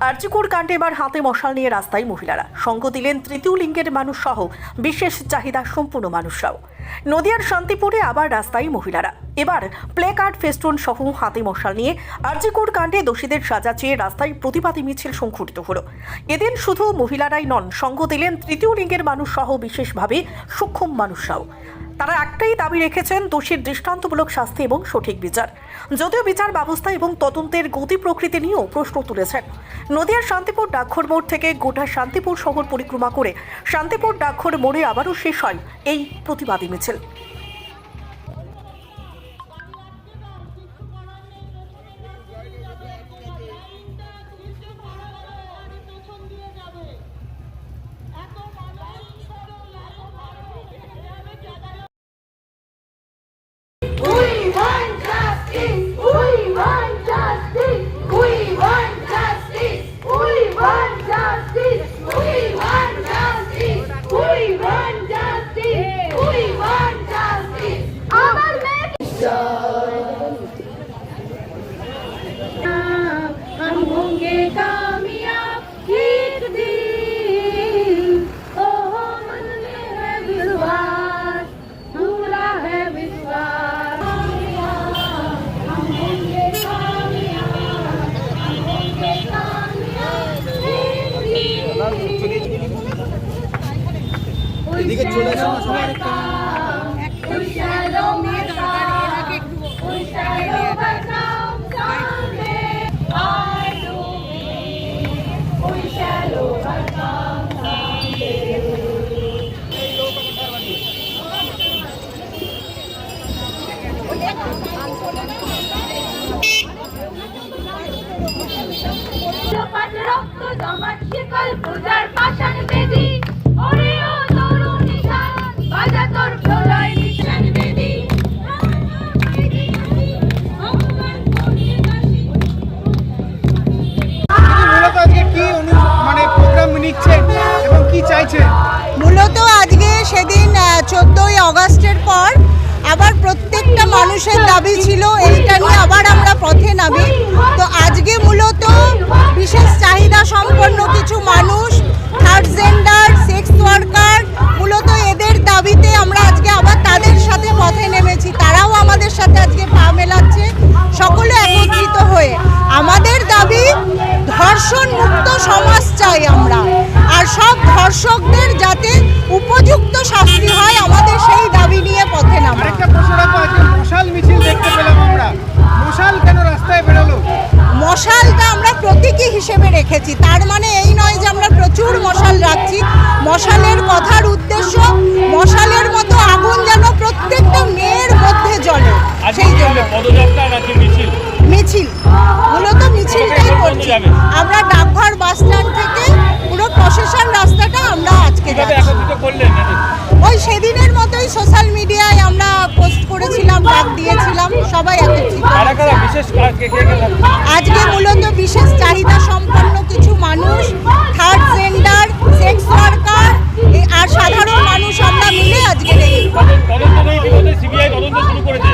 আর্যিকুর কাণ্ডে এবার হাতে মশাল নিয়ে রাস্তায় মহিলারা। সঙ্গ দিলেন তৃতীয় লিঙ্গের মানুষ সহ বিশেষ চাহিদা সম্পূর্ণ মানুষরাও নদিয়ার শান্তিপুরে আবার রাস্তায় মহিলারা। এবার প্লে কার্ড ফেস্টুন সহ হাতে মশাল নিয়ে আর্যিকুর কাণ্ডে দোষীদের সাজা চেয়ে রাস্তায় প্রতিবাদী মিছিল সংঘটিত হলো। এদিন শুধু মহিলারাই নন, সঙ্গ দিলেন তৃতীয় লিঙ্গের মানুষ সহ বিশেষভাবে সক্ষম মানুষরাও তারা একটাই দাবি রেখেছেন, দোষীর দৃষ্টান্তমূলক শাস্তি এবং সঠিক বিচার। যদিও বিচার ব্যবস্থা এবং তদন্তের গতি প্রকৃতি নিয়েও প্রশ্ন তুলেছেন। নদিয়ার শান্তিপুর ডাকঘর মোড় থেকে গোটা শান্তিপুর শহর পরিক্রমা করে শান্তিপুর ডাকঘর মোড়ে আবারও শেষ হয় এই প্রতিবাদী মিছিল। होंगे कामयाब एक दिन ओ मन में है विश्वास पूरा है विश्वास हम होंगे कामयाब हम होंगे कामयाब एक दिन এদিকে চলে আসুন না সবাই একটু। রক্ত শিকল পূজার পাষাণ বেদি। ওরে ও তরুণ নিশান বাজা তোর প্রলয় নিশান বেদি। মূলত আজকে কি অনু মানে প্রোগ্রাম নিচ্ছেন এবং কি চাইছেন মূলত আজকে সেদিন চোদ্দোই অগস্টের পর আবার প্রত্যেকটা মানুষের দাবি ছিল এইটা নিয়ে আবার আমরা পথে নামি। তো আজকে মূলত বিশেষ আমাদের সাথে আজকে পা মেলাচ্ছে সকলে একত্রিত হয়ে। আমাদের দাবি ধর্ষণ মুক্ত সমাজ চাই আমরা। আর সব ধর্ষকদের যাতে উপযুক্ত শাস্তি হয় আমাদের সেই দাবি নিয়ে পথে নামা। আরেকটা প্রশ্ন মশাল মিছিল দেখতে পেলাম আমরা। মশাল কেন রাস্তায় বেরোলো? মশালটা আমরা প্রতীকী হিসেবে রেখেছি। তার মানে এই নয় যে আমরা প্রচুর মশাল রাখছি। মশালের আজকে ওই সেদিনের মতোই সোশ্যাল মিডিয়ায় আমরা পোস্ট করেছিলাম ডাক দিয়েছিলাম সবাই একত্রিত। আজকে মূলত বিশেষ চাহিদা সম্পন্ন কিছু মানুষ থার্ড জেন্ডার সেক্স ওয়ার্কার আর সাধারণ মানুষ আমরা মিলে আজকে সিবিআই তদন্ত শুরু করেছে।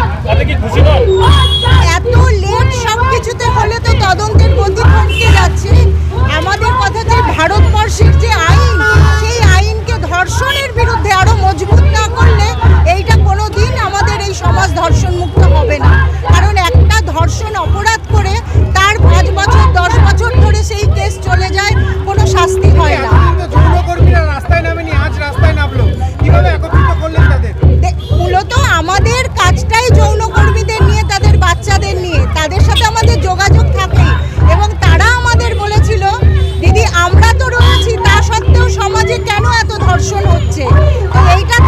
কেন এত ধর্ষণ হচ্ছে? তো এইটা